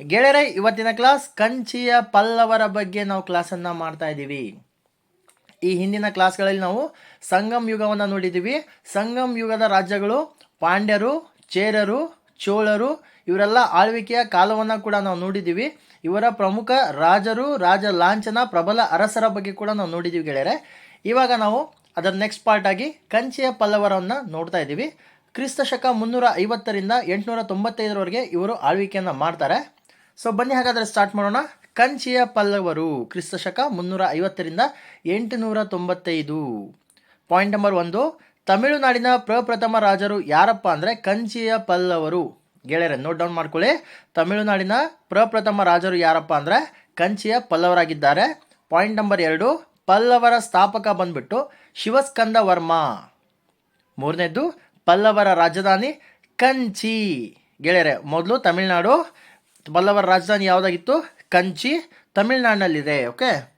ಗೆಳೆಯರೆ, ಇವತ್ತಿನ ಕ್ಲಾಸ್ ಕಂಚಿಯ ಪಲ್ಲವರ ಬಗ್ಗೆ ನಾವು ಕ್ಲಾಸನ್ನು ಮಾಡ್ತಾ ಇದ್ದೀವಿ. ಈ ಹಿಂದಿನ ಕ್ಲಾಸ್ಗಳಲ್ಲಿ ನಾವು ಸಂಗಮ್ ಯುಗವನ್ನು ನೋಡಿದ್ದೀವಿ. ಸಂಗಮ್ ಯುಗದ ರಾಜ್ಯಗಳು ಪಾಂಡ್ಯರು, ಚೇರರು, ಚೋಳರು, ಇವರೆಲ್ಲ ಆಳ್ವಿಕೆಯ ಕಾಲವನ್ನು ಕೂಡ ನಾವು ನೋಡಿದ್ದೀವಿ. ಇವರ ಪ್ರಮುಖ ರಾಜರು, ರಾಜ ಲಾಂಛನ, ಪ್ರಬಲ ಅರಸರ ಬಗ್ಗೆ ಕೂಡ ನಾವು ನೋಡಿದ್ದೀವಿ ಗೆಳೆಯರೆ. ಇವಾಗ ನಾವು ಅದರ ನೆಕ್ಸ್ಟ್ ಪಾರ್ಟ್ ಆಗಿ ಕಂಚಿಯ ಪಲ್ಲವರನ್ನು ನೋಡ್ತಾ ಇದ್ದೀವಿ. ಕ್ರಿಸ್ತ ಶಕ ಮುನ್ನೂರ ಐವತ್ತರಿಂದ ಎಂಟುನೂರ ತೊಂಬತ್ತೈದರವರೆಗೆ ಇವರು ಆಳ್ವಿಕೆಯನ್ನು ಮಾಡ್ತಾರೆ. ಸೊ ಬನ್ನಿ ಹಾಗಾದರೆ ಸ್ಟಾರ್ಟ್ ಮಾಡೋಣ. ಕಂಚಿಯ ಪಲ್ಲವರು, ಕ್ರಿಸ್ತ ಶಕ ಮುನ್ನೂರ ಐವತ್ತರಿಂದ ಎಂಟುನೂರ ತೊಂಬತ್ತೈದು ಪಾಯಿಂಟ್ ನಂಬರ್ ಒಂದು, ತಮಿಳುನಾಡಿನ ಪ್ರಪ್ರಥಮ ರಾಜರು ಯಾರಪ್ಪ ಅಂದರೆ ಕಂಚಿಯ ಪಲ್ಲವರು. ಗೆಳೆಯರೆ ನೋಟ್ ಡೌನ್ ಮಾಡ್ಕೊಳ್ಳಿ. ತಮಿಳುನಾಡಿನ ಪ್ರಪ್ರಥಮ ರಾಜರು ಯಾರಪ್ಪ ಅಂದರೆ ಕಂಚಿಯ ಪಲ್ಲವರಾಗಿದ್ದಾರೆ. ಪಾಯಿಂಟ್ ನಂಬರ್ ಎರಡು, ಪಲ್ಲವರ ಸ್ಥಾಪಕ ಬಂದ್ಬಿಟ್ಟು ಶಿವಸ್ಕಂದ ವರ್ಮ. ಮೂರನೇದ್ದು, ಪಲ್ಲವರ ರಾಜಧಾನಿ ಕಂಚಿ. ಗೆಳೆಯರೆ, ಮೊದಲು ತಮಿಳುನಾಡು ಪಲ್ಲವರ ರಾಜಧಾನಿ ಯಾವುದಾಗಿತ್ತು? ಕಂಚಿ ತಮಿಳ್ನಾಡಿನಲ್ಲಿದೆ ಓಕೆ?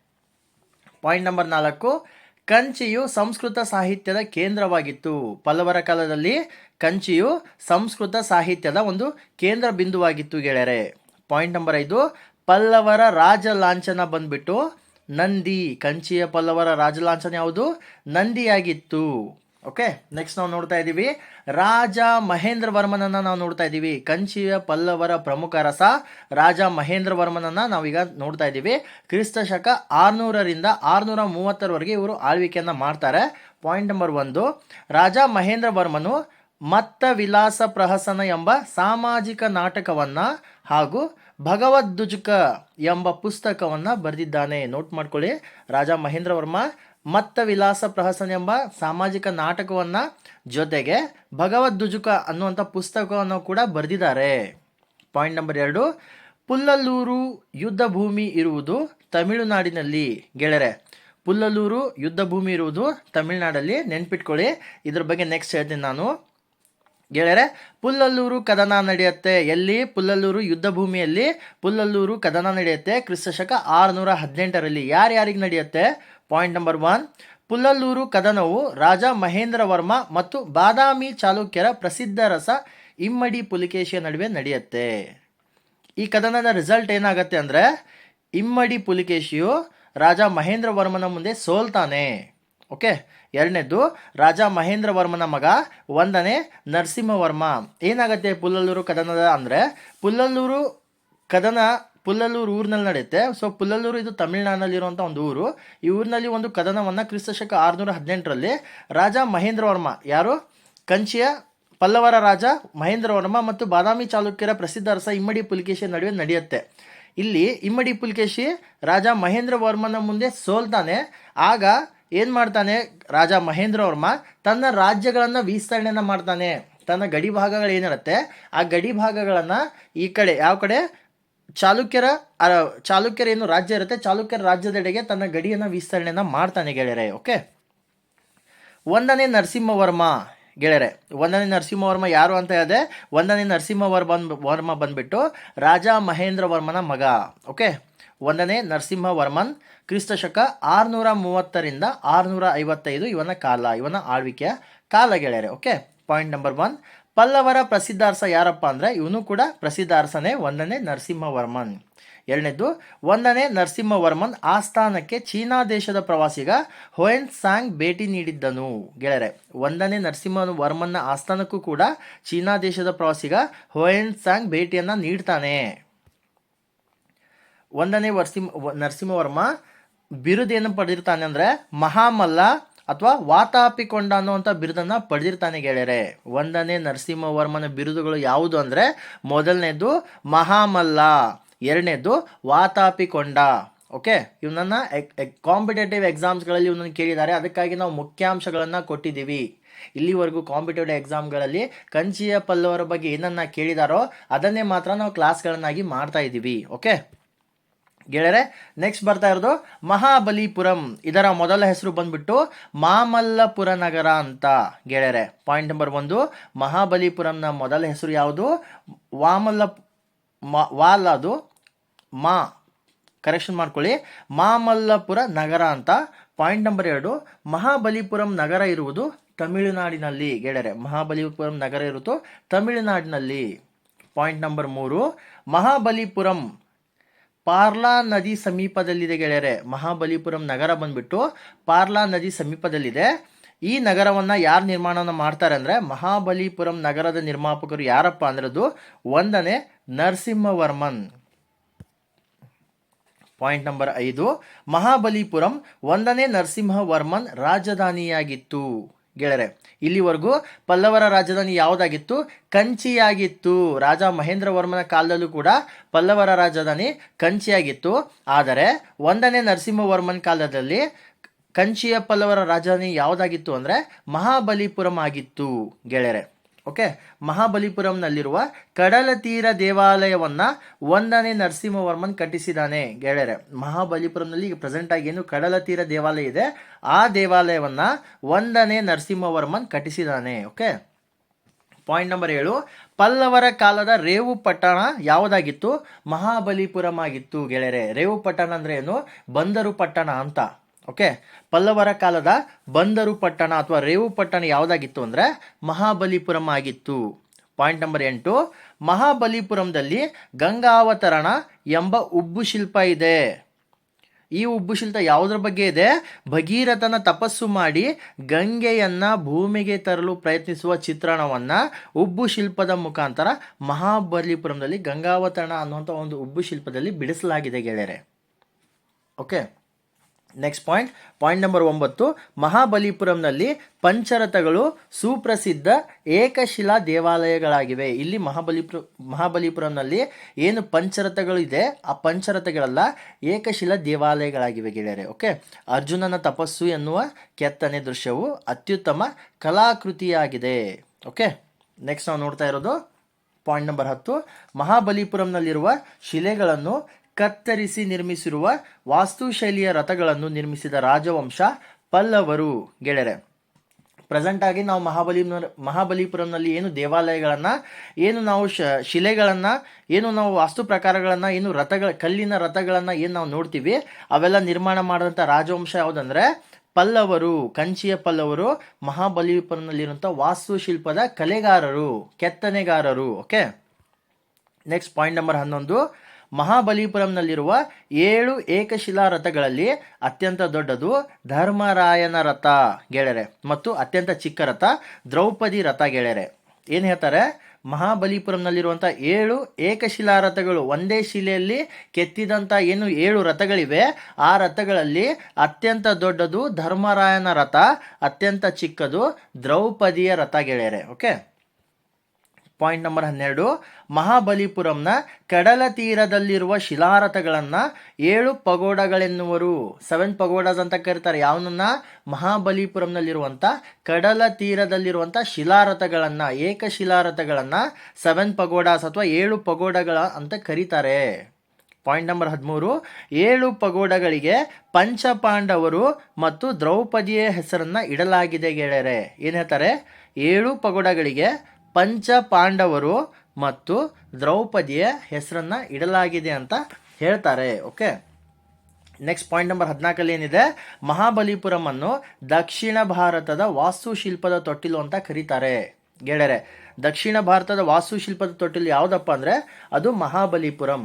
ಪಾಯಿಂಟ್ ನಂಬರ್ ನಾಲ್ಕು. ಕಂಚಿಯು ಸಂಸ್ಕೃತ ಸಾಹಿತ್ಯದ ಕೇಂದ್ರವಾಗಿತ್ತು. ಪಲ್ಲವರ ಕಾಲದಲ್ಲಿ ಕಂಚಿಯು ಸಂಸ್ಕೃತ ಸಾಹಿತ್ಯದ ಒಂದು ಕೇಂದ್ರ ಬಿಂದುವಾಗಿತ್ತು ಗೆಳೆಯರೆ. ಪಾಯಿಂಟ್ ನಂಬರ್ ಐದು. ಪಲ್ಲವರ ರಾಜ ಲಾಂಛನ ಬಂದ್ಬಿಟ್ಟು ನಂದಿ. ಕಂಚಿಯ ಪಲ್ಲವರ ರಾಜ ಲಾಂಛನ ಯಾವುದು? ನಂದಿಯಾಗಿತ್ತು. ಓಕೆ ನೆಕ್ಸ್ಟ್ ನಾವು ನೋಡ್ತಾ ಇದ್ದೀವಿ ರಾಜ ಮಹೇಂದ್ರ ವರ್ಮನನ್ನ ನಾವು ನೋಡ್ತಾ ಇದ್ದೀವಿ ಕಂಚಿಯ ಪಲ್ಲವರ ಪ್ರಮುಖ ರಸ ರಾಜ ಮಹೇಂದ್ರ ವರ್ಮನನ್ನ ನಾವೀಗ ನೋಡ್ತಾ ಇದ್ದೀವಿ ಕ್ರಿಸ್ತ ಶಕ ಆರುನೂರರಿಂದ ಆರುನೂರ ಮೂವತ್ತರವರೆಗೆ ಇವರು ಆಳ್ವಿಕೆಯನ್ನ ಮಾಡ್ತಾರೆ. ಪಾಯಿಂಟ್ ನಂಬರ್ ಒಂದು, ರಾಜ ಮಹೇಂದ್ರ ವರ್ಮನು ಮತ್ತ ವಿಲಾಸ ಪ್ರಹಸನ ಎಂಬ ಸಾಮಾಜಿಕ ನಾಟಕವನ್ನ ಹಾಗೂ ಭಗವದ್ದುಜುಕ ಎಂಬ ಪುಸ್ತಕವನ್ನ ಬರೆದಿದ್ದಾನೆ. ನೋಟ್ ಮಾಡ್ಕೊಳ್ಳಿ, ರಾಜ ಮಹೇಂದ್ರ ವರ್ಮ ಮತ್ತ ವಿಲಾಸ ಪ್ರಹಸನ ಎಂಬ ಸಾಮಾಜಿಕ ನಾಟಕವನ್ನ ಜೊತೆಗೆ ಭಗವದ್ದುಜುಕ ಅನ್ನುವಂಥ ಪುಸ್ತಕವನ್ನು ಕೂಡ ಬರೆದಿದ್ದಾರೆ. ಪಾಯಿಂಟ್ ನಂಬರ್ ಎರಡು, ಪುಲ್ಲಲ್ಲೂರು ಯುದ್ಧ ಭೂಮಿ ಇರುವುದು ತಮಿಳುನಾಡಿನಲ್ಲಿ. ಗೆಳೆರೆ ಪುಲ್ಲಲ್ಲೂರು ಯುದ್ಧ ಭೂಮಿ ಇರುವುದು ತಮಿಳುನಾಡಲ್ಲಿ ನೆನ್ಪಿಟ್ಕೊಳ್ಳಿ. ಇದ್ರ ಬಗ್ಗೆ ನೆಕ್ಸ್ಟ್ ಹೇಳ್ತೀನಿ ನಾನು. ಗೆಳೆಯರೆ, ಪುಲ್ಲಲ್ಲೂರು ಕದನ ನಡೆಯುತ್ತೆ. ಎಲ್ಲಿ? ಪುಲ್ಲಲ್ಲೂರು ಯುದ್ಧ ಭೂಮಿಯಲ್ಲಿ ಪುಲ್ಲಲ್ಲೂರು ಕದನ ನಡೆಯುತ್ತೆ. ಕ್ರಿಸ್ತಶಕ ಆರುನೂರ ಹದಿನೆಂಟರಲ್ಲಿ. ಯಾರ್ಯಾರಿಗೆ ನಡೆಯುತ್ತೆ? ಪಾಯಿಂಟ್ ನಂಬರ್ ಒನ್ ಪುಲ್ಲಲ್ಲೂರು ಕದನವು ರಾಜ ಮಹೇಂದ್ರ ವರ್ಮ ಮತ್ತು ಬಾದಾಮಿ ಚಾಲುಕ್ಯರ ಪ್ರಸಿದ್ಧ ರಸ ಇಮ್ಮಡಿ ಪುಲಿಕೇಶಿಯ ನಡುವೆ ನಡೆಯುತ್ತೆ ಈ ಕದನದ ರಿಸಲ್ಟ್ ಏನಾಗತ್ತೆ ಅಂದರೆ ಇಮ್ಮಡಿ ಪುಲಿಕೇಶಿಯು ರಾಜ ಮಹೇಂದ್ರ ವರ್ಮನ ಮುಂದೆ ಸೋಲ್ತಾನೆ. ಓಕೆ ಎರಡನೇದು ರಾಜ ಮಹೇಂದ್ರ ವರ್ಮನ ಮಗ ಒಂದನೇ ನರಸಿಂಹವರ್ಮ ಏನಾಗತ್ತೆ ಪುಲ್ಲಲ್ಲೂರು ಕದನದ ಅಂದರೆ ಪುಲ್ಲಲ್ಲೂರು ಕದನ ಪುಲ್ಲಲ್ಲೂರು ಊರಿನಲ್ಲಿ ನಡೆಯುತ್ತೆ. ಸೊ ಪುಲ್ಲಲ್ಲೂರು ಇದು ತಮಿಳುನಾಡಿನಲ್ಲಿರುವಂಥ ಒಂದು ಊರು. ಈ ಊರಿನಲ್ಲಿ ಒಂದು ಕದನವನ್ನು ಕ್ರಿಸ್ತಶಕ ಆರುನೂರ ಹದಿನೆಂಟರಲ್ಲಿ ರಾಜ ಮಹೇಂದ್ರ ವರ್ಮ. ಯಾರು? ಕಂಚಿಯ ಪಲ್ಲವರ ರಾಜ ಮಹೇಂದ್ರ ವರ್ಮ ಮತ್ತು ಬಾದಾಮಿ ಚಾಲುಕ್ಯರ ಪ್ರಸಿದ್ಧ ಅರಸ ಇಮ್ಮಡಿ ಪುಲಿಕೇಶಿ ನಡುವೆ ನಡೆಯುತ್ತೆ. ಇಲ್ಲಿ ಇಮ್ಮಡಿ ಪುಲಿಕೇಶಿ ರಾಜ ಮಹೇಂದ್ರ ವರ್ಮನ ಮುಂದೆ ಸೋಲ್ತಾನೆ. ಆಗ ಏನು ಮಾಡ್ತಾನೆ ರಾಜ ಮಹೇಂದ್ರ ವರ್ಮ? ತನ್ನ ರಾಜ್ಯಗಳನ್ನು ವಿಸ್ತರಣೆಯನ್ನು ಮಾಡ್ತಾನೆ. ತನ್ನ ಗಡಿ ಭಾಗಗಳು ಏನಿರುತ್ತೆ ಆ ಗಡಿ ಭಾಗಗಳನ್ನು ಈ ಕಡೆ ಯಾವ ಕಡೆ? ಚಾಲುಕ್ಯರ ಚಾಲುಕ್ಯರ ಏನು ರಾಜ್ಯ ಇರುತ್ತೆ? ಚಾಲುಕ್ಯರ ರಾಜ್ಯದೆಡೆಗೆ ತನ್ನ ಗಡಿಯನ್ನು ವಿಸ್ತರಣೆಯನ್ನು ಮಾಡ್ತಾನೆ ಗೆಳೆಯರೆ, ಓಕೆ? ಒಂದನೇ ನರಸಿಂಹವರ್ಮ ಗೆಳೆಯರೆ, ಒಂದನೇ ನರಸಿಂಹವರ್ಮ ಯಾರು ಅಂತ ಹೇಳಿದೆ ಒಂದನೇ ನರಸಿಂಹವರ್ಮ ವರ್ಮ ಬಂದ್ಬಿಟ್ಟು ರಾಜ ಮಹೇಂದ್ರ ವರ್ಮನ ಮಗ, ಓಕೆ? ಒಂದನೇ ನರಸಿಂಹವರ್ಮನ್ ಕ್ರಿಸ್ತ ಶಕ ಆರುನೂರ ಮೂವತ್ತರಿಂದ ಆರುನೂರ ಐವತ್ತೈದು ಇವನ ಕಾಲ, ಇವನ ಆಳ್ವಿಕೆಯ ಕಾಲ ಗೆಳೆಯರೆ, ಓಕೆ? Point number one. ಪಲ್ಲವರ ಪ್ರಸಿದ್ಧಾರ್ಸ ಯಾರಪ್ಪ ಅಂದರೆ ಇವನು ಕೂಡ ಪ್ರಸಿದ್ಧಾರ್ಸನೇ ಒಂದನೇ ನರಸಿಂಹವರ್ಮನ್. ಎರಡನೇದು ಒಂದನೇ ನರಸಿಂಹವರ್ಮನ್ ಆಸ್ಥಾನಕ್ಕೆ ಚೀನಾ ದೇಶದ ಪ್ರವಾಸಿಗ ಹೊಯನ್ ಸಾಂಗ್ ಭೇಟಿ ನೀಡಿದ್ದನು. ಗೆಳೆಯರೆ, ಒಂದನೇ ನರಸಿಂಹವರ್ಮನ್ನ ಆಸ್ಥಾನಕ್ಕೂ ಕೂಡ ಚೀನಾ ದೇಶದ ಪ್ರವಾಸಿಗ ಹೊಯನ್ ಸಾಂಗ್ ಭೇಟಿಯನ್ನು ನೀಡ್ತಾನೆ. ಒಂದನೇ ವರ್ಸಿಂಹ ನರಸಿಂಹವರ್ಮ ಬಿರುದೇನು ಪಡೆದಿರ್ತಾನೆ ಅಂದರೆ ಮಹಾಮಲ್ಲ ಅಥವಾ ವಾತಾಪಿಕೊಂಡ ಅನ್ನುವಂಥ ಬಿರುದನ್ನು ಪಡೆದಿರ್ತಾನೆ ಗೆಳೆಯರೆ. ಒಂದನೇ ನರಸಿಂಹವರ್ಮನ ಬಿರುದುಗಳು ಯಾವುದು ಅಂದರೆ ಮೊದಲನೇದು ಮಹಾಮಲ್ಲ, ಎರಡನೇದು ವಾತಾಪಿಕೊಂಡ. ಓಕೆ? ಇವನನ್ನು ಕಾಂಪಿಟೇಟಿವ್ ಎಕ್ಸಾಮ್ಸ್ಗಳಲ್ಲಿ ಇವನನ್ನು ಕೇಳಿದ್ದಾರೆ. ಅದಕ್ಕಾಗಿ ನಾವು ಮುಖ್ಯಾಂಶಗಳನ್ನು ಕೊಟ್ಟಿದ್ದೀವಿ. ಇಲ್ಲಿವರೆಗೂ ಕಾಂಪಿಟೇಟಿವ್ ಎಕ್ಸಾಮ್ಗಳಲ್ಲಿ ಕಂಚಿಯ ಪಲ್ಲವರ ಬಗ್ಗೆ ಏನನ್ನ ಕೇಳಿದಾರೋ ಅದನ್ನೇ ಮಾತ್ರ ನಾವು ಕ್ಲಾಸ್ಗಳನ್ನಾಗಿ ಮಾಡ್ತಾ ಇದ್ದೀವಿ. ಓಕೆ? ಗೆಳೆಯರೆ ನೆಕ್ಸ್ಟ್ ಬರ್ತಾ ಇರೋದು ಮಹಾಬಲಿಪುರಂ. ಇದರ ಮೊದಲ ಹೆಸರು ಬಂದ್ಬಿಟ್ಟು ಮಾಮಲ್ಲಪುರ ನಗರ ಅಂತ ಗೆಳೆಯರೆ. ಪಾಯಿಂಟ್ ನಂಬರ್ ಒಂದು ಮಹಾಬಲಿಪುರಂನ ಮೊದಲ ಹೆಸರು ಯಾವುದು? ವಾಮಲ್ಲ ವಾಲ್ ಅದು. ಮಾ ಕರೆಕ್ಷನ್ ಮಾಡ್ಕೊಳ್ಳಿ. ಮಾಮಲ್ಲಪುರ ನಗರ ಅಂತ. ಪಾಯಿಂಟ್ ನಂಬರ್ ಎರಡು, ಮಹಾಬಲಿಪುರಂ ನಗರ ಇರುವುದು ತಮಿಳುನಾಡಿನಲ್ಲಿ ಗೆಳೆಯರೆ. ಮಹಾಬಲಿಪುರಂ ನಗರ ಇರುವುದು ತಮಿಳುನಾಡಿನಲ್ಲಿ. ಪಾಯಿಂಟ್ ನಂಬರ್ ಮೂರು, ಮಹಾಬಲಿಪುರಂ ಪಾರ್ಲಾ ನದಿ ಸಮೀಪದಲ್ಲಿದೆ ಗೆಳೆಯರೆ. ಮಹಾಬಲಿಪುರಂ ನಗರ ಬಂದ್ಬಿಟ್ಟು ಪಾರ್ಲಾ ನದಿ ಸಮೀಪದಲ್ಲಿದೆ. ಈ ನಗರವನ್ನು ಯಾರು ನಿರ್ಮಾಣವನ್ನು ಮಾಡ್ತಾರೆ ಅಂದರೆ ಮಹಾಬಲಿಪುರಂ ನಗರದ ನಿರ್ಮಾಪಕರು ಯಾರಪ್ಪ ಅಂದ್ರದ್ದು ಅದು ಒಂದನೇ ನರಸಿಂಹವರ್ಮನ್. ಪಾಯಿಂಟ್ ನಂಬರ್ ಐದು. ಮಹಾಬಲಿಪುರಂ ಒಂದನೇ ನರಸಿಂಹವರ್ಮನ್ ರಾಜಧಾನಿಯಾಗಿತ್ತು. ಗೆಳೆಯರೆ, ಇಲ್ಲಿವರೆಗೂ ಪಲ್ಲವರ ರಾಜಧಾನಿ ಯಾವುದಾಗಿತ್ತು? ಕಂಚಿಯಾಗಿತ್ತು. ರಾಜ ಮಹೇಂದ್ರವರ್ಮನ ಕಾಲದಲ್ಲೂ ಕೂಡ ಪಲ್ಲವರ ರಾಜಧಾನಿ ಕಂಚಿಯಾಗಿತ್ತು. ಆದರೆ ಒಂದನೇ ನರಸಿಂಹವರ್ಮನ್ ಕಾಲದಲ್ಲಿ ಕಂಚಿಯ ಪಲ್ಲವರ ರಾಜಧಾನಿ ಯಾವುದಾಗಿತ್ತು ಅಂದರೆ ಮಹಾಬಲಿಪುರಂ ಆಗಿತ್ತು ಗೆಳೆಯರೆ. ಓಕೆ? ಮಹಾಬಲಿಪುರಂನಲ್ಲಿರುವ ಕಡಲ ತೀರ ದೇವಾಲಯವನ್ನ ಒಂದನೇ ನರಸಿಂಹವರ್ಮನ್ ಕಟ್ಟಿಸಿದಾನೆ ಗೆಳೆಯರೆ. ಮಹಾಬಲಿಪುರಂನಲ್ಲಿ ಈಗ ಪ್ರೆಸೆಂಟ್ ಆಗಿ ಏನು ಕಡಲ ತೀರ ದೇವಾಲಯ ಇದೆ, ಆ ದೇವಾಲಯವನ್ನ ಒಂದನೇ ನರಸಿಂಹವರ್ಮನ್ ಕಟ್ಟಿಸಿದಾನೆ, ಓಕೆ? ಪಾಯಿಂಟ್ ನಂಬರ್ ಏಳು, ಪಲ್ಲವರ ಕಾಲದ ರೇವು ಪಟ್ಟಣ ಯಾವುದಾಗಿತ್ತು? ಮಹಾಬಲಿಪುರಂ ಆಗಿತ್ತು ಗೆಳೆಯರೆ. ರೇವು ಪಟ್ಟಣ ಅಂದ್ರೆ ಏನು? ಬಂದರು ಪಟ್ಟಣ ಅಂತ. ಓಕೆ ಪಲ್ಲವರ ಕಾಲದ ಬಂದರು ಪಟ್ಟಣ ಅಥವಾ ರೇವು ಪಟ್ಟಣ ಯಾವುದಾಗಿತ್ತು ಅಂದರೆ ಮಹಾಬಲಿಪುರಂ ಆಗಿತ್ತು. ಪಾಯಿಂಟ್ ನಂಬರ್ ಎಂಟು, ಮಹಾಬಲಿಪುರಂದಲ್ಲಿ ಗಂಗಾವತರಣ ಎಂಬ ಉಬ್ಬು ಶಿಲ್ಪ ಇದೆ. ಈ ಉಬ್ಬು ಶಿಲ್ಪ ಯಾವುದ್ರ ಬಗ್ಗೆ ಇದೆ? ಭಗೀರಥನ ತಪಸ್ಸು ಮಾಡಿ ಗಂಗೆಯನ್ನ ಭೂಮಿಗೆ ತರಲು ಪ್ರಯತ್ನಿಸುವ ಚಿತ್ರಣವನ್ನ ಉಬ್ಬು ಶಿಲ್ಪದ ಮುಖಾಂತರ ಮಹಾಬಲಿಪುರಂದಲ್ಲಿ ಗಂಗಾವತರಣ ಅನ್ನುವಂಥ ಒಂದು ಉಬ್ಬು ಶಿಲ್ಪದಲ್ಲಿ ಬಿಡಿಸಲಾಗಿದೆ ಗೆಳೆಯರೆ. Okay next point point number ಒಂಬತ್ತು. ಮಹಾಬಲಿಪುರಂನಲ್ಲಿ ಪಂಚರಥಗಳು ಸುಪ್ರಸಿದ್ಧ ಏಕಶಿಲಾ ದೇವಾಲಯಗಳಾಗಿವೆ. ಇಲ್ಲಿ ಮಹಾಬಲಿಪುರ, ಮಹಾಬಲಿಪುರಂನಲ್ಲಿ ಏನು ಪಂಚರಥಗಳು ಇದೆ? ಆ ಪಂಚರಥಗಳೆಲ್ಲ ಏಕಶಿಲಾ ದೇವಾಲಯಗಳಾಗಿವೆ ಗೆಳೆಯರೆ ಓಕೆ ಅರ್ಜುನನ ತಪಸ್ಸು ಎನ್ನುವ ಕೆತ್ತನೆ ದೃಶ್ಯವು ಅತ್ಯುತ್ತಮ ಕಲಾಕೃತಿಯಾಗಿದೆ ಓಕೆ ನೆಕ್ಸ್ಟ್ ನಾವು ನೋಡ್ತಾ ಇರೋದು ಪಾಯಿಂಟ್ ನಂಬರ್ ಹತ್ತು. ಮಹಾಬಲಿಪುರಂನಲ್ಲಿರುವ ಶಿಲೆಗಳನ್ನು ಕತ್ತರಿಸಿ ನಿರ್ಮಿಸಿರುವ ವಾಸ್ತುಶೈಲಿಯ ರಥಗಳನ್ನು ನಿರ್ಮಿಸಿದ ರಾಜವಂಶ ಪಲ್ಲವರು. ಗೆಳೆರೆ ಪ್ರೆಸೆಂಟ್ ಆಗಿ ನಾವು ಮಹಾಬಲಿ ಮಹಾಬಲಿಪುರಂನಲ್ಲಿ ಏನು ದೇವಾಲಯಗಳನ್ನು, ಏನು ನಾವು ಶ, ಶಿಲೆಗಳನ್ನು, ಏನು ನಾವು ವಾಸ್ತು ಪ್ರಕಾರಗಳನ್ನು, ಏನು ರಥಗಳ, ಕಲ್ಲಿನ ರಥಗಳನ್ನು ಏನು ನಾವು ನೋಡ್ತೀವಿ, ಅವೆಲ್ಲ ನಿರ್ಮಾಣ ಮಾಡಿದಂಥ ರಾಜವಂಶ ಯಾವುದಂದ್ರೆ ಪಲ್ಲವರು, ಕಂಚಿಯ ಪಲ್ಲವರು ಮಹಾಬಲಿಪುರಂನಲ್ಲಿರುವಂಥ ವಾಸ್ತುಶಿಲ್ಪದ ಕಲೆಗಾರರು, ಕೆತ್ತನೆಗಾರರು ಓಕೆ ನೆಕ್ಸ್ಟ್ ಪಾಯಿಂಟ್ ನಂಬರ್ ಹನ್ನೊಂದು. ಮಹಾಬಲಿಪುರಂನಲ್ಲಿರುವ ಏಳು ಏಕಶಿಲಾ ರಥಗಳಲ್ಲಿ ಅತ್ಯಂತ ದೊಡ್ಡದು ಧರ್ಮರಾಯನ ರಥ ಗೆಳೆರೆ ಮತ್ತು ಅತ್ಯಂತ ಚಿಕ್ಕ ರಥ ದ್ರೌಪದಿ ರಥ ಗೆಳೆರೆ ಏನು ಹೇಳ್ತಾರೆ? ಮಹಾಬಲಿಪುರಂನಲ್ಲಿರುವಂಥ ಏಳು ಏಕಶಿಲಾ ರಥಗಳು ಒಂದೇ ಶಿಲೆಯಲ್ಲಿ ಕೆತ್ತಿದಂಥ ಏನು ಏಳು ರಥಗಳಿವೆ, ಆ ರಥಗಳಲ್ಲಿ ಅತ್ಯಂತ ದೊಡ್ಡದು ಧರ್ಮರಾಯನ ರಥ, ಅತ್ಯಂತ ಚಿಕ್ಕದು ದ್ರೌಪದಿಯ ರಥ ಗೆಳೆಯರೆ ಓಕೆ ಪಾಯಿಂಟ್ ನಂಬರ್ ಹನ್ನೆರಡು, ಮಹಾಬಲಿಪುರಂನ ಕಡಲ ತೀರದಲ್ಲಿರುವ ಶಿಲಾರಥಗಳನ್ನು ಏಳು ಪಗೋಡಗಳೆನ್ನುವರು. ಸೆವೆನ್ ಪಗೋಡಾಸ್ ಅಂತ ಕರೀತಾರೆ. ಯಾವನನ್ನ? ಮಹಾಬಲಿಪುರಂನಲ್ಲಿರುವಂಥ ಕಡಲ ತೀರದಲ್ಲಿರುವಂಥ ಶಿಲಾರಥಗಳನ್ನು ಏಕಶಿಲಾರಥಗಳನ್ನು ಸೆವೆನ್ ಪಗೋಡಾಸ್ ಅಥವಾ ಏಳು ಪಗೋಡಗಳ ಅಂತ ಕರೀತಾರೆ. ಪಾಯಿಂಟ್ ನಂಬರ್ ಹದಿಮೂರು, ಏಳು ಪಗೋಡಗಳಿಗೆ ಪಂಚಪಾಂಡವರು ಮತ್ತು ದ್ರೌಪದಿಯ ಹೆಸರನ್ನ ಇಡಲಾಗಿದೆ ಗೆಳೆಯರೆ. ಏನು ಹೇಳ್ತಾರೆ? ಏಳು ಪಗೋಡಗಳಿಗೆ ಪಂಚ ಪಾಂಡವರು ಮತ್ತು ದ್ರೌಪದಿಯ ಹೆಸರನ್ನ ಇಡಲಾಗಿದೆ ಅಂತ ಹೇಳ್ತಾರೆ, ಓಕೆ? ನೆಕ್ಸ್ಟ್ ಪಾಯಿಂಟ್ ನಂಬರ್ ಹದಿನಾಲ್ಕಲ್ಲಿ ಏನಿದೆ? ಮಹಾಬಲಿಪುರಂ ಅನ್ನು ದಕ್ಷಿಣ ಭಾರತದ ವಾಸ್ತುಶಿಲ್ಪದ ತೊಟ್ಟಿಲು ಅಂತ ಕರೀತಾರೆ. ಗೆಳೆಯರೆ, ದಕ್ಷಿಣ ಭಾರತದ ವಾಸ್ತುಶಿಲ್ಪದ ತೊಟ್ಟಿಲು ಯಾವುದಪ್ಪ ಅಂದ್ರೆ ಅದು ಮಹಾಬಲಿಪುರಂ.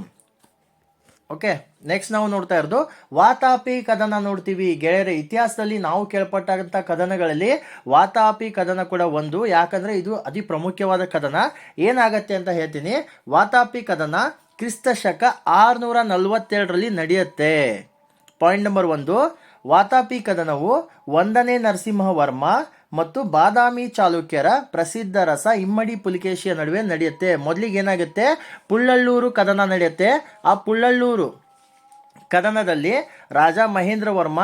ಓಕೆ ನೆಕ್ಸ್ಟ್ ನಾವು ನೋಡ್ತಾ ಇರೋದು, ವಾತಾಪಿ ಕದನ ನೋಡ್ತೀವಿ. ಗೆಳೆಯರ, ಇತಿಹಾಸದಲ್ಲಿ ನಾವು ಕೇಳ್ಪಟ್ಟಂಥ ಕದನಗಳಲ್ಲಿ ವಾತಾಪಿ ಕದನ ಕೂಡ ಒಂದು. ಯಾಕಂದ್ರೆ ಇದು ಅತಿ ಪ್ರಮುಖವಾದ ಕದನ. ಏನಾಗತ್ತೆ ಅಂತ ಹೇಳ್ತೀನಿ. ವಾತಾಪಿ ಕದನ ಕ್ರಿಸ್ತ ಶಕ ಆರುನೂರ ನಲವತ್ತೆರಡರಲ್ಲಿ ನಡೆಯುತ್ತೆ. ಪಾಯಿಂಟ್ ನಂಬರ್ ಒಂದು, ವಾತಾಪಿ ಕದನವು ಒಂದನೇ ನರಸಿಂಹವರ್ಮ ಮತ್ತು ಬಾದಾಮಿ ಚಾಲುಕ್ಯರ ಪ್ರಸಿದ್ಧ ರಸ ಇಮ್ಮಡಿ ಪುಲಿಕೇಶಿಯ ನಡುವೆ ನಡೆಯುತ್ತೆ. ಮೊದಲಿಗೆ ಏನಾಗುತ್ತೆ? ಪುಳ್ಳಳ್ಳೂರು ಕದನ ನಡೆಯುತ್ತೆ. ಆ ಪುಳ್ಳಳ್ಳೂರು ಕದನದಲ್ಲಿ ರಾಜ ಮಹೇಂದ್ರ ವರ್ಮ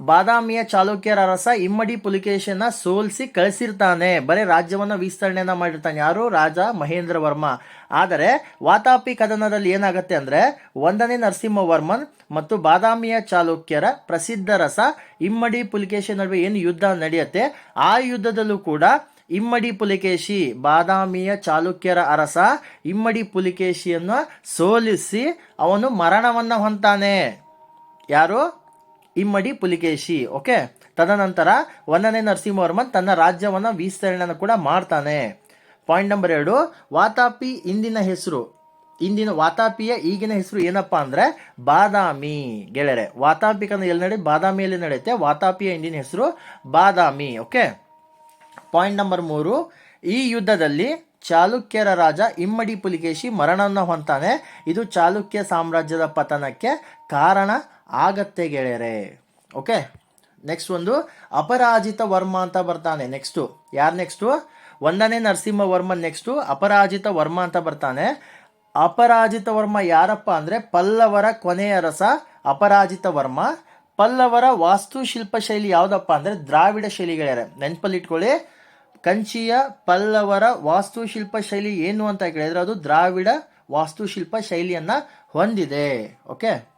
ಬಾದಾಮಿಯ ಚಾಲುಕ್ಯರ ಅರಸ ಇಮ್ಮಡಿ ಪುಲಿಕೇಶನ ಸೋಲಿಸಿ ಕಳಿಸಿರ್ತಾನೆ. ಬರೀ ರಾಜ್ಯವನ್ನ ವಿಸ್ತರಣೆಯನ್ನ ಮಾಡಿರ್ತಾನೆ. ಯಾರು? ರಾಜ ಮಹೇಂದ್ರ ವರ್ಮ. ಆದರೆ ವಾತಾಪಿ ಕದನದಲ್ಲಿ ಏನಾಗುತ್ತೆ ಅಂದ್ರೆ ಒಂದನೇ ನರಸಿಂಹವರ್ಮನ್ ಮತ್ತು ಬಾದಾಮಿಯ ಚಾಲುಕ್ಯರ ಪ್ರಸಿದ್ಧ ರಸ ಇಮ್ಮಡಿ ಪುಲಿಕೇಶಿ ನಡುವೆ ಏನು ಯುದ್ಧ ನಡೆಯುತ್ತೆ? ಆ ಯುದ್ಧದಲ್ಲೂ ಕೂಡ ಇಮ್ಮಡಿ ಪುಲಿಕೇಶಿ, ಬಾದಾಮಿಯ ಚಾಲುಕ್ಯರ ಅರಸ ಇಮ್ಮಡಿ ಪುಲಿಕೇಶಿಯನ್ನು ಸೋಲಿಸಿ ಅವನು ಮರಣವನ್ನ ಹೊಂತಾನೆ ಯಾರು? ಇಮ್ಮಡಿ ಪುಲಿಕೇಶಿ, ಓಕೆ? ತದನಂತರ ಒಂದನೇ ನರಸಿಂಹವರ್ಮನ್ ತನ್ನ ರಾಜ್ಯವನ್ನು ವಿಸ್ತರಣೆಯನ್ನು ಕೂಡ ಮಾಡ್ತಾನೆ. ಪಾಯಿಂಟ್ ನಂಬರ್ ಎರಡು, ವಾತಾಪಿ ಇಂದಿನ ಹೆಸರು. ಇಂದಿನ ವಾತಾಪಿಯ ಈಗಿನ ಹೆಸರು ಏನಪ್ಪ ಅಂದ್ರೆ ಬಾದಾಮಿ. ಗೆಳೆಯರೆ ವಾತಾಪಿ ಕಂದ್ರೆ ಎಲ್ಲಿ ನಡೆಯುತ್ತೆ? ಬಾದಾಮಿಯಲ್ಲಿ ನಡೆಯುತ್ತೆ. ವಾತಾಪಿಯ ಇಂದಿನ ಹೆಸರು ಬಾದಾಮಿ, ಓಕೆ? ಪಾಯಿಂಟ್ ನಂಬರ್ ಮೂರು, ಈ ಯುದ್ಧದಲ್ಲಿ ಚಾಲುಕ್ಯರ ರಾಜ ಇಮ್ಮಡಿ ಪುಲಿಕೇಶಿ ಮರಣವನ್ನು ಹೊಂತಾನೆ ಇದು ಚಾಲುಕ್ಯ ಸಾಮ್ರಾಜ್ಯದ ಪತನಕ್ಕೆ ಕಾರಣ ಆಗತ್ತೆ ಗೆಳೆಯರೆ. ಓಕೆ? ನೆಕ್ಸ್ಟ್ ಒಂದು, ಅಪರಾಜಿತ ವರ್ಮ ಅಂತ ಬರ್ತಾನೆ ನೆಕ್ಸ್ಟು ಯಾರು ನೆಕ್ಸ್ಟು ಒಂದನೇ ನರಸಿಂಹ ವರ್ಮ ನೆಕ್ಸ್ಟು ಅಪರಾಜಿತ ವರ್ಮ ಅಂತ ಬರ್ತಾನೆ. ಅಪರಾಜಿತ ವರ್ಮ ಯಾರಪ್ಪ ಅಂದ್ರೆ ಪಲ್ಲವರ ಕೊನೆಯ ರಸ, ಅಪರಾಜಿತ ವರ್ಮ. ಪಲ್ಲವರ ವಾಸ್ತುಶಿಲ್ಪ ಶೈಲಿ ಯಾವುದಪ್ಪ ಅಂದ್ರೆ ದ್ರಾವಿಡ ಶೈಲಿಗಳೇ ನೆನಪಲ್ಲಿ ಇಟ್ಕೊಳ್ಳಿ ಕಂಚಿಯ ಪಲ್ಲವರ ವಾಸ್ತುಶಿಲ್ಪ ಶೈಲಿ ಏನು ಅಂತ ಕೇಳಿದ್ರೆ ಅದು ದ್ರಾವಿಡ ವಾಸ್ತುಶಿಲ್ಪ ಶೈಲಿಯನ್ನ ಹೊಂದಿದೆ. ಓಕೆ?